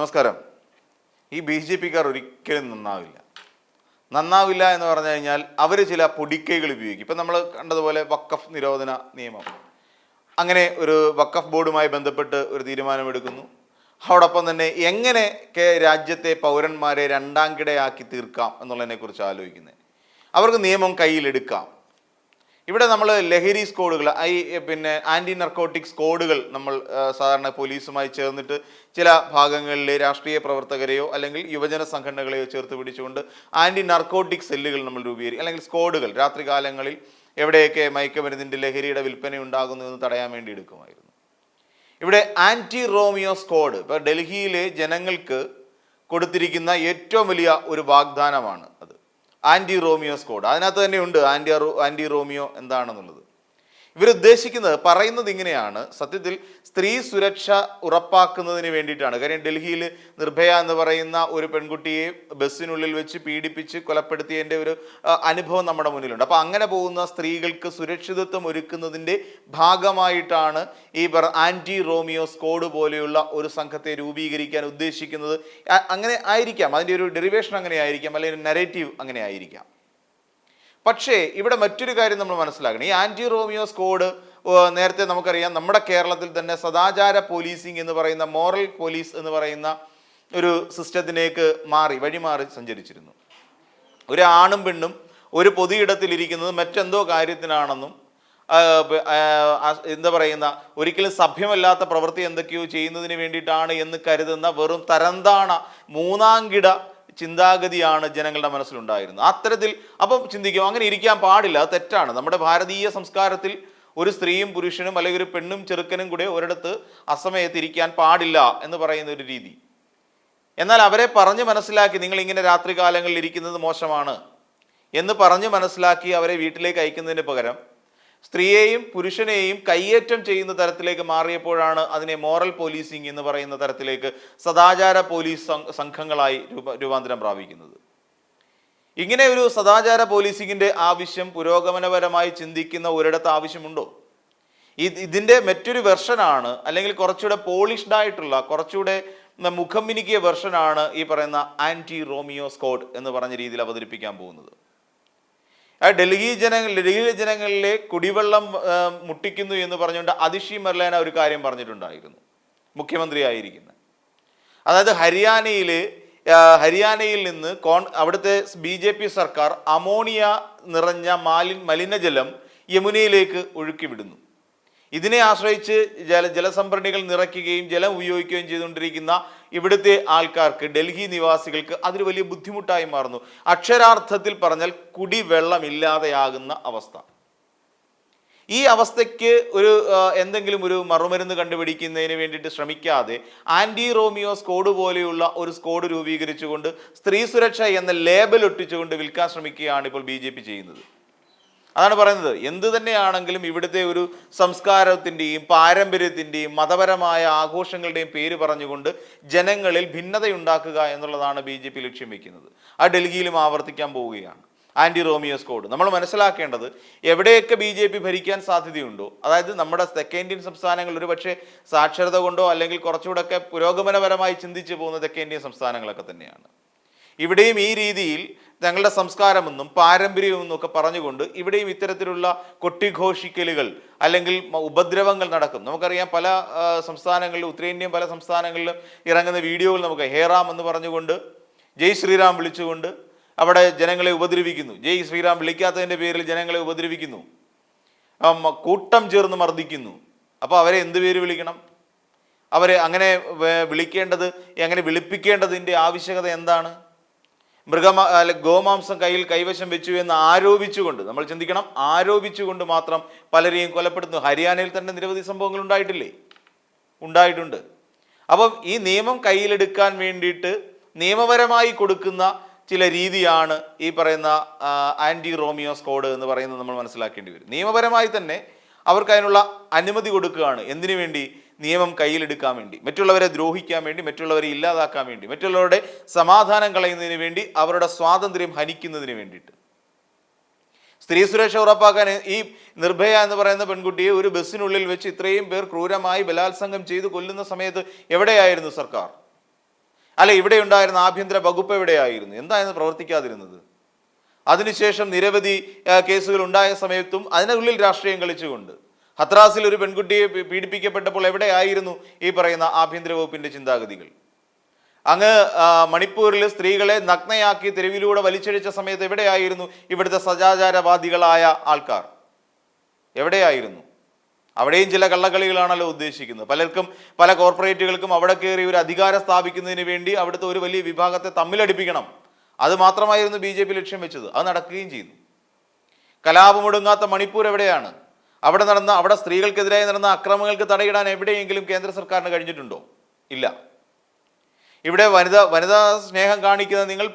നമസ്കാരം. ഈ B J പിക്കാർ ഒരിക്കലും നന്നാവില്ല. നന്നാവില്ല എന്ന് പറഞ്ഞു കഴിഞ്ഞാൽ അവർ ചില പൊടിക്കൈകൾ ഉപയോഗിക്കും. ഇപ്പം നമ്മൾ കണ്ടതുപോലെ വക്കഫ് നിരോധന നിയമം. അങ്ങനെ ഒരു വക്കഫ് ബോർഡുമായി ബന്ധപ്പെട്ട് ഒരു തീരുമാനമെടുക്കുന്നു. അതോടൊപ്പം തന്നെ എങ്ങനെ രാജ്യത്തെ പൗരന്മാരെ രണ്ടാം കിടയാക്കി തീർക്കാം എന്നുള്ളതിനെക്കുറിച്ച് ആലോചിക്കുന്നത്. അവർക്ക് നിയമം കയ്യിലെടുക്കാം. ഇവിടെ നമ്മൾ ലഹരി സ്കോഡുകൾ ഐ പിന്നെ ആന്റി നർക്കോട്ടിക് സ്കോഡുകൾ നമ്മൾ സാധാരണ പോലീസുമായി ചേർന്നിട്ട് ചില ഭാഗങ്ങളിൽ രാഷ്ട്രീയ പ്രവർത്തകരെയോ അല്ലെങ്കിൽ യുവജന സംഘടനകളെയോ ചേർത്ത് പിടിച്ചുകൊണ്ട് ആന്റി നർക്കോട്ടിക് സെല്ലുകൾ നമ്മൾ രൂപീകരിക്കും. അല്ലെങ്കിൽ സ്കോഡുകൾ രാത്രികാലങ്ങളിൽ എവിടെയൊക്കെ മയക്കുമരുന്നിന്റെ ലഹരിയുടെ വിൽപ്പന ഉണ്ടാകുന്നു എന്ന് തടയാൻ വേണ്ടി എടുക്കുമായിരുന്നു. ഇവിടെ ആന്റി റോമിയോ സ്കോഡ് ഇപ്പോൾ ഡൽഹിയിലെ ജനങ്ങൾക്ക് കൊടുത്തിരിക്കുന്ന ഏറ്റവും വലിയ ഒരു വാഗ്ദാനമാണ് ആന്റി റോമിയോ സ്ക്വാഡ് അതിനകത്ത് തന്നെ ഉണ്ട് ആന്റി ആന്റി റോമിയോ എന്താണെന്നുള്ളത്. ഇവരുദ്ദേശിക്കുന്നത് പറയുന്നത് ഇങ്ങനെയാണ്. സത്യത്തിൽ സ്ത്രീ സുരക്ഷ ഉറപ്പാക്കുന്നതിന് വേണ്ടിയിട്ടാണ്. കാര്യം ഡൽഹിയിൽ നിർഭയ എന്ന് പറയുന്ന ഒരു പെൺകുട്ടിയെ ബസ്സിനുള്ളിൽ വെച്ച് പീഡിപ്പിച്ച് കൊലപ്പെടുത്തിയതിന്റെ ഒരു അനുഭവം നമ്മുടെ മുന്നിലുണ്ട്. അപ്പോൾ അങ്ങനെ പോകുന്ന സ്ത്രീകൾക്ക് സുരക്ഷിതത്വം ഒരുക്കുന്നതിന്റെ ഭാഗമായിട്ടാണ് ഈ ആന്റി റോമിയോ സ്കോഡ് പോലെയുള്ള ഒരു സംഘത്തെ രൂപീകരിക്കാൻ ഉദ്ദേശിക്കുന്നത്. അങ്ങനെ ആയിരിക്കാം. അതിന്റെ ഒരു ഡെറിവേഷൻ അങ്ങനെ ആയിരിക്കാം. അല്ലെങ്കിൽ നരേറ്റീവ് അങ്ങനെ ആയിരിക്കാം. പക്ഷേ ഇവിടെ മറ്റൊരു കാര്യം നമ്മൾ മനസ്സിലാക്കണം. ഈ ആന്റി റോമിയോ സ്കോഡ് നേരത്തെ നമുക്കറിയാം നമ്മുടെ കേരളത്തിൽ തന്നെ സദാചാര പോലീസിംഗ് എന്ന് പറയുന്ന മോറൽ പോലീസ് എന്ന് പറയുന്ന ഒരു സിസ്റ്റത്തിലേക്ക് മാറി വഴിമാറി സഞ്ചരിച്ചിരുന്നു. ഒരു ആണും പെണ്ണും ഒരു പൊതുയിടത്തിൽ ഇരിക്കുന്നത് മറ്റെന്തോ കാര്യത്തിനാണെന്നും എന്താ പറയുന്ന ഒരിക്കലും സഭ്യമല്ലാത്ത പ്രവൃത്തി എന്തൊക്കെയോ ചെയ്യുന്നതിന് വേണ്ടിയിട്ടാണ് എന്ന് കരുതുന്ന വെറും തരംതാണ മൂന്നാംകിട ചിന്താഗതിയാണ് ജനങ്ങളുടെ മനസ്സിലുണ്ടായിരുന്നത്. അത്തരത്തിൽ അപ്പം ചിന്തിക്കും അങ്ങനെ ഇരിക്കാൻ പാടില്ല അത് തെറ്റാണ്. നമ്മുടെ ഭാരതീയ സംസ്കാരത്തിൽ ഒരു സ്ത്രീയും പുരുഷനും അല്ലെങ്കിൽ ഒരു പെണ്ണും ചെറുക്കനും കൂടെ ഒരിടത്ത് അസമയത്ത് ഇരിക്കാൻ പാടില്ല എന്ന് പറയുന്ന ഒരു രീതി. എന്നാൽ അവരെ പറഞ്ഞ് മനസ്സിലാക്കി നിങ്ങൾ ഇങ്ങനെ രാത്രി കാലങ്ങളിൽ ഇരിക്കുന്നത് മോശമാണ് എന്ന് പറഞ്ഞ് മനസ്സിലാക്കി അവരെ വീട്ടിലേക്ക് അയക്കുന്നതിന് പകരം സ്ത്രീയെയും പുരുഷനെയും കയ്യേറ്റം ചെയ്യുന്ന തരത്തിലേക്ക് മാറിയപ്പോഴാണ് അതിനെ മോറൽ പോലീസിംഗ് എന്ന് പറയുന്ന തരത്തിലേക്ക് സദാചാര പോലീസ് സംഘങ്ങളായി രൂപ രൂപാന്തരം പ്രാപിക്കുന്നത്. ഇങ്ങനെ ഒരു സദാചാര പോലീസിങ്ങിന്റെ ആവശ്യം പുരോഗമനപരമായി ചിന്തിക്കുന്ന ഒരിടത്ത് ആവശ്യമുണ്ടോ? ഇത് ഇതിന്റെ മറ്റൊരു വെർഷനാണ് അല്ലെങ്കിൽ കുറച്ചുകൂടെ പോളിഷ്ഡ് ആയിട്ടുള്ള കുറച്ചുകൂടെ മുഖം മിനുക്കിയ വെർഷനാണ് ഈ പറയുന്ന ആന്റി റോമിയോ സ്കോഡ് എന്ന് പറഞ്ഞ രീതിയിൽ അവതരിപ്പിക്കാൻ പോകുന്നത്. ആ ഡൽഹി ജനങ്ങൾ ഡൽഹിയിലെ ജനങ്ങളിലെ കുടിവെള്ളം മുട്ടിക്കുന്നു എന്ന് പറഞ്ഞുകൊണ്ട് അതിഷി മെർലേന ഒരു കാര്യം പറഞ്ഞിട്ടുണ്ടായിരുന്നു. മുഖ്യമന്ത്രി ആയിരിക്കുന്നത് അതായത് ഹരിയാനയിൽ ഹരിയാനയിൽ നിന്ന് കോൺ അവിടുത്തെ ബി ജെ പി സർക്കാർ അമോണിയ നിറഞ്ഞ മാലിൻ മലിനജലം യമുനയിലേക്ക് ഒഴുക്കി വിടുന്നു. ഇതിനെ ആശ്രയിച്ച് ജല ജലസംഭരണികൾ നിറയ്ക്കുകയും ജലം ഉപയോഗിക്കുകയും ചെയ്തുകൊണ്ടിരിക്കുന്ന ഇവിടുത്തെ ആൾക്കാർക്ക് ഡൽഹി നിവാസികൾക്ക് അതൊരു വലിയ ബുദ്ധിമുട്ടായി മാറുന്നു. അക്ഷരാർത്ഥത്തിൽ പറഞ്ഞാൽ കുടിവെള്ളമില്ലാതെയാകുന്ന അവസ്ഥ. ഈ അവസ്ഥയ്ക്ക് ഒരു എന്തെങ്കിലും ഒരു മറുമരുന്ന് കണ്ടുപിടിക്കുന്നതിന് വേണ്ടിയിട്ട് ശ്രമിക്കാതെ ആന്റി റോമിയോ സ്കോഡ് പോലെയുള്ള ഒരു സ്കോഡ് രൂപീകരിച്ചുകൊണ്ട് സ്ത്രീ സുരക്ഷ എന്ന ലേബൽ ഒട്ടിച്ചുകൊണ്ട് വിൽക്കാൻ ശ്രമിക്കുകയാണ് ഇപ്പോൾ ബി ചെയ്യുന്നത്. അതാണ് പറയുന്നത്. എന്ത് തന്നെയാണെങ്കിലും ഇവിടുത്തെ ഒരു സംസ്കാരത്തിന്റെയും പാരമ്പര്യത്തിന്റെയും മതപരമായ ആഘോഷങ്ങളുടെയും പേര് പറഞ്ഞുകൊണ്ട് ജനങ്ങളിൽ ഭിന്നതയുണ്ടാക്കുക എന്നുള്ളതാണ് ബി ജെ പി ലക്ഷ്യം വെക്കുന്നത്. ആ ഡൽഹിയിലും ആവർത്തിക്കാൻ പോവുകയാണ്. ആന്റി റോമിയോസ് കോഡ് നമ്മൾ മനസ്സിലാക്കേണ്ടത് എവിടെയൊക്കെ ബി ജെ പി ഭരിക്കാൻ സാധ്യതയുണ്ടോ അതായത് നമ്മുടെ തെക്കേ ഇന്ത്യൻ സംസ്ഥാനങ്ങൾ ഒരു പക്ഷേ സാക്ഷരത കൊണ്ടോ അല്ലെങ്കിൽ കുറച്ചുകൂടെയൊക്കെ പുരോഗമനപരമായി ചിന്തിച്ചു പോകുന്ന തെക്കേ ഇന്ത്യൻ സംസ്ഥാനങ്ങളൊക്കെ തന്നെയാണ്. ഇവിടെയും ഈ രീതിയിൽ തങ്ങളുടെ സംസ്കാരമെന്നും പാരമ്പര്യമെന്നും ഒക്കെ പറഞ്ഞുകൊണ്ട് ഇവിടെയും ഇത്തരത്തിലുള്ള കൊട്ടിഘോഷിക്കലുകൾ അല്ലെങ്കിൽ ഉപദ്രവങ്ങൾ നടക്കും നമുക്കറിയാം പല സംസ്ഥാനങ്ങളിലും ഉത്തരേന്ത്യൻ പല സംസ്ഥാനങ്ങളിലും ഇറങ്ങുന്ന വീഡിയോകൾ നമുക്ക് ഹേറാം എന്ന് പറഞ്ഞുകൊണ്ട് ജയ് ശ്രീറാം വിളിച്ചുകൊണ്ട് അവിടെ ജനങ്ങളെ ഉപദ്രവിക്കുന്നു. ജയ് ശ്രീറാം വിളിക്കാത്തതിന്റെ പേരിൽ ജനങ്ങളെ ഉപദ്രവിക്കുന്നു. കൂട്ടം ചേർന്ന് മർദ്ദിക്കുന്നു. അപ്പോൾ അവരെ എന്ത് പേര് വിളിക്കണം? അവരെ അങ്ങനെ വിളിക്കേണ്ടത് അങ്ങനെ വിളിപ്പിക്കേണ്ടതിന്റെ ആവശ്യകത എന്താണ്? മൃഗമാ ഗോമാംസം കയ്യിൽ കൈവശം വെച്ചു എന്ന് ആരോപിച്ചുകൊണ്ട് നമ്മൾ ചിന്തിക്കണം ആരോപിച്ചുകൊണ്ട് മാത്രം പലരെയും കൊലപ്പെടുത്തുന്നു. ഹരിയാനയിൽ തന്നെ നിരവധി സംഭവങ്ങൾ ഉണ്ടായിട്ടില്ലേ? ഉണ്ടായിട്ടുണ്ട്. അപ്പം ഈ നിയമം കയ്യിലെടുക്കാൻ വേണ്ടിയിട്ട് നിയമപരമായി കൊടുക്കുന്ന ചില രീതിയാണ് ഈ പറയുന്ന ആന്റി റോമിയോ സ്കോഡ് എന്ന് പറയുന്നത് നമ്മൾ മനസ്സിലാക്കേണ്ടി വരും. നിയമപരമായി തന്നെ അവർക്ക് അതിനുള്ള അനുമതി കൊടുക്കുകയാണ്. എന്തിനു വേണ്ടി? നിയമം കയ്യിലെടുക്കാൻ വേണ്ടി മറ്റുള്ളവരെ ദ്രോഹിക്കാൻ വേണ്ടി മറ്റുള്ളവരെ ഇല്ലാതാക്കാൻ വേണ്ടി മറ്റുള്ളവരുടെ സമാധാനം കളയുന്നതിന് വേണ്ടി അവരുടെ സ്വാതന്ത്ര്യം ഹനിക്കുന്നതിന് വേണ്ടിയിട്ട്. സ്ത്രീ സുരക്ഷ ഉറപ്പാക്കാൻ ഈ നിർഭയ എന്ന് പറയുന്ന പെൺകുട്ടിയെ ഒരു ബസ്സിനുള്ളിൽ വെച്ച് ഇത്രയും പേർ ക്രൂരമായി ബലാത്സംഗം ചെയ്ത് കൊല്ലുന്ന സമയത്ത് എവിടെയായിരുന്നു സർക്കാർ? അല്ല ഇവിടെ ഉണ്ടായിരുന്ന ആഭ്യന്തര വകുപ്പ് എവിടെയായിരുന്നു? എന്തായിരുന്നു പ്രവർത്തിക്കാതിരുന്നത്? അതിനുശേഷം നിരവധി കേസുകൾ ഉണ്ടായ സമയത്തും അതിനുള്ളിൽ രാഷ്ട്രീയം കളിച്ചുകൊണ്ട് ഹത്രാസിൽ ഒരു പെൺകുട്ടിയെ പീഡിപ്പിക്കപ്പെട്ടപ്പോൾ എവിടെയായിരുന്നു ഈ പറയുന്ന ആഭ്യന്തര വകുപ്പിന്റെ ചിന്താഗതികൾ? അങ്ങ് മണിപ്പൂരിൽ സ്ത്രീകളെ നഗ്നയാക്കി തെരുവിലൂടെ വലിച്ചഴിച്ച സമയത്ത് എവിടെയായിരുന്നു ഇവിടുത്തെ സദാചാരവാദികളായ ആൾക്കാർ? എവിടെയായിരുന്നു? അവിടെയും ചില കള്ളക്കളികളാണല്ലോ ഉദ്ദേശിക്കുന്നത്. പലർക്കും പല കോർപ്പറേറ്റുകൾക്കും അവിടെ കയറി ഒരു അധികാരം സ്ഥാപിക്കുന്നതിന് വേണ്ടി അവിടുത്തെ ഒരു വലിയ വിഭാഗത്തെ തമ്മിലടിപ്പിക്കണം. അത് മാത്രമായിരുന്നു ബി ലക്ഷ്യം വെച്ചത്. അത് നടക്കുകയും ചെയ്യുന്നു. കലാപമൊടുങ്ങാത്ത മണിപ്പൂർ എവിടെയാണ്? അവിടെ നടന്ന അവിടെ സ്ത്രീകൾക്കെതിരായി നടന്ന അക്രമങ്ങൾക്ക് തടയിടാൻ എവിടെയെങ്കിലും കേന്ദ്ര സർക്കാരിന് കഴിഞ്ഞിട്ടുണ്ടോ? ഇല്ല. ഇവിടെ വനിത വനിതാ സ്നേഹം കാണിക്കുന്ന നിങ്ങൾ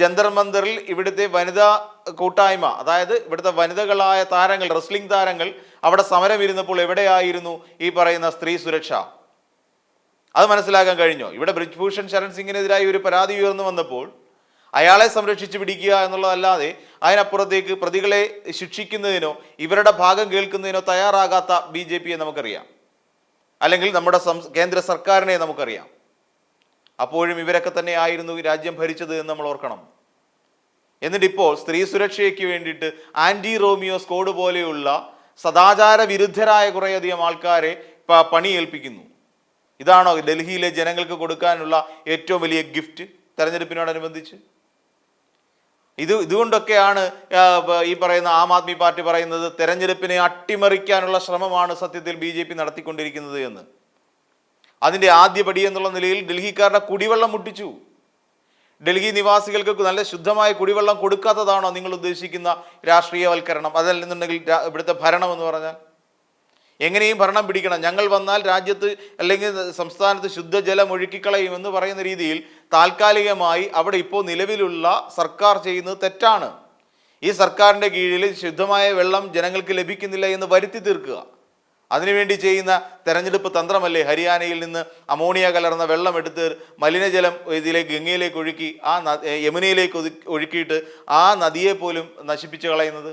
ജന്തർ മന്ദറിൽ ഇവിടുത്തെ വനിതാ കൂട്ടായ്മ അതായത് ഇവിടുത്തെ വനിതകളായ താരങ്ങൾ റെസ്ലിംഗ് താരങ്ങൾ അവിടെ സമരം ഇരുന്നപ്പോൾ എവിടെയായിരുന്നു ഈ പറയുന്ന സ്ത്രീ സുരക്ഷ? അത് മനസ്സിലാക്കാൻ കഴിഞ്ഞോ? ഇവിടെ ബ്രിജ്ഭൂഷൺ ശരൺ സിംഗിനെതിരായി ഒരു പരാതി ഉയർന്നു വന്നപ്പോൾ അയാളെ സംരക്ഷിച്ച് പിടിക്കുക എന്നുള്ളതല്ലാതെ അതിനപ്പുറത്തേക്ക് പ്രതികളെ ശിക്ഷിക്കുന്നതിനോ ഇവരുടെ ഭാഗം കേൾക്കുന്നതിനോ തയ്യാറാകാത്ത ബി ജെ പിയെ നമുക്കറിയാം. അല്ലെങ്കിൽ നമ്മുടെ കേന്ദ്ര സർക്കാരിനെ നമുക്കറിയാം. അപ്പോഴും ഇവരൊക്കെ തന്നെ ആയിരുന്നു രാജ്യം ഭരിച്ചത് എന്ന് നമ്മൾ ഓർക്കണം. എന്നിട്ട് ഇപ്പോൾ സ്ത്രീ സുരക്ഷയ്ക്ക് വേണ്ടിയിട്ട് ആന്റി റോമിയോ സ്കോഡ് പോലെയുള്ള സദാചാര വിരുദ്ധരായ കുറേയധികം ആൾക്കാരെ പണി ഏൽപ്പിക്കുന്നു ഇതാണോ ഡൽഹിയിലെ ജനങ്ങൾക്ക് കൊടുക്കാനുള്ള ഏറ്റവും വലിയ ഗിഫ്റ്റ് തെരഞ്ഞെടുപ്പിനോടനുബന്ധിച്ച്? ഇത് ഇതുകൊണ്ടൊക്കെയാണ് ഈ പറയുന്ന ആം ആദ്മി പാർട്ടി പറയുന്നത് തെരഞ്ഞെടുപ്പിനെ അട്ടിമറിക്കാനുള്ള ശ്രമമാണ് സത്യത്തിൽ ബി ജെ പി നടത്തിക്കൊണ്ടിരിക്കുന്നത് എന്ന്. അതിന്റെ ആദ്യ പടി എന്നുള്ള നിലയിൽ ഡൽഹിക്കാരുടെ കുടിവെള്ളം മുട്ടിച്ചു. ഡൽഹി നിവാസികൾക്ക് നല്ല ശുദ്ധമായ കുടിവെള്ളം കൊടുക്കാത്തതാണോ നിങ്ങൾ ഉദ്ദേശിക്കുന്ന രാഷ്ട്രീയവൽക്കരണം? അതല്ലെന്നുണ്ടെങ്കിൽ ഇവിടുത്തെ ഭരണം എന്ന് പറഞ്ഞാൽ? എങ്ങനെയും ഭരണം പിടിക്കണം. ഞങ്ങൾ വന്നാൽ രാജ്യത്ത് അല്ലെങ്കിൽ സംസ്ഥാനത്ത് ശുദ്ധജലം ഒഴുക്കിക്കളയും എന്ന് പറയുന്ന രീതിയിൽ താൽക്കാലികമായി അവിടെ ഇപ്പോൾ നിലവിലുള്ള സർക്കാർ ചെയ്യുന്നത് തെറ്റാണ്. ഈ സർക്കാരിന്റെ കീഴിൽ ശുദ്ധമായ വെള്ളം ജനങ്ങൾക്ക് ലഭിക്കുന്നില്ല എന്ന് വരുത്തി തീർക്കുക. അതിനുവേണ്ടി ചെയ്യുന്ന തെരഞ്ഞെടുപ്പ് തന്ത്രമല്ലേ? ഹരിയാനയിൽ നിന്ന് അമോണിയ കലർന്ന വെള്ളം എടുത്ത് മലിനജലം ഇതിലേക്ക് ഗംഗയിലേക്ക് ഒഴുക്കി ആ യമുനയിലേക്ക് ഒഴുക്കിയിട്ട് ആ നദിയെ പോലും നശിപ്പിച്ചു കളയുന്നത്?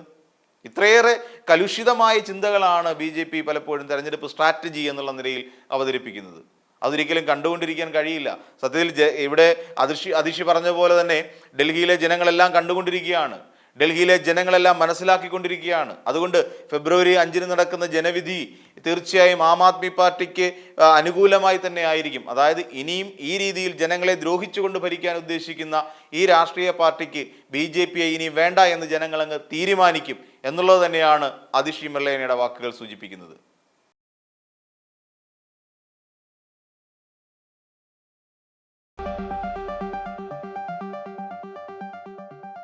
ഇത്രയേറെ കലുഷിതമായ ചിന്തകളാണ് ബി പലപ്പോഴും തെരഞ്ഞെടുപ്പ് സ്ട്രാറ്റജി എന്നുള്ള നിലയിൽ അവതരിപ്പിക്കുന്നത്. അതൊരിക്കലും കണ്ടുകൊണ്ടിരിക്കാൻ കഴിയില്ല. സത്യത്തിൽ ഇവിടെ അതിഷി അതിഷി പറഞ്ഞ പോലെ തന്നെ ഡൽഹിയിലെ ജനങ്ങളെല്ലാം കണ്ടുകൊണ്ടിരിക്കുകയാണ്. ഡൽഹിയിലെ ജനങ്ങളെല്ലാം മനസ്സിലാക്കിക്കൊണ്ടിരിക്കുകയാണ്. അതുകൊണ്ട് ഫെബ്രുവരി അഞ്ചിന് നടക്കുന്ന ജനവിധി തീർച്ചയായും ആം ആദ്മി പാർട്ടിക്ക് അനുകൂലമായി തന്നെ ആയിരിക്കും. അതായത് ഇനിയും ഈ രീതിയിൽ ജനങ്ങളെ ദ്രോഹിച്ചുകൊണ്ട് ഭരിക്കാൻ ഉദ്ദേശിക്കുന്ന ഈ രാഷ്ട്രീയ പാർട്ടിക്ക് ബി ജെ പിയെ ഇനി വേണ്ട എന്ന് ജനങ്ങളങ്ങ് തീരുമാനിക്കും എന്നുള്ളത് തന്നെയാണ് അതിഷി മെള്ളേനയുടെ വാക്കുകൾ സൂചിപ്പിക്കുന്നത്.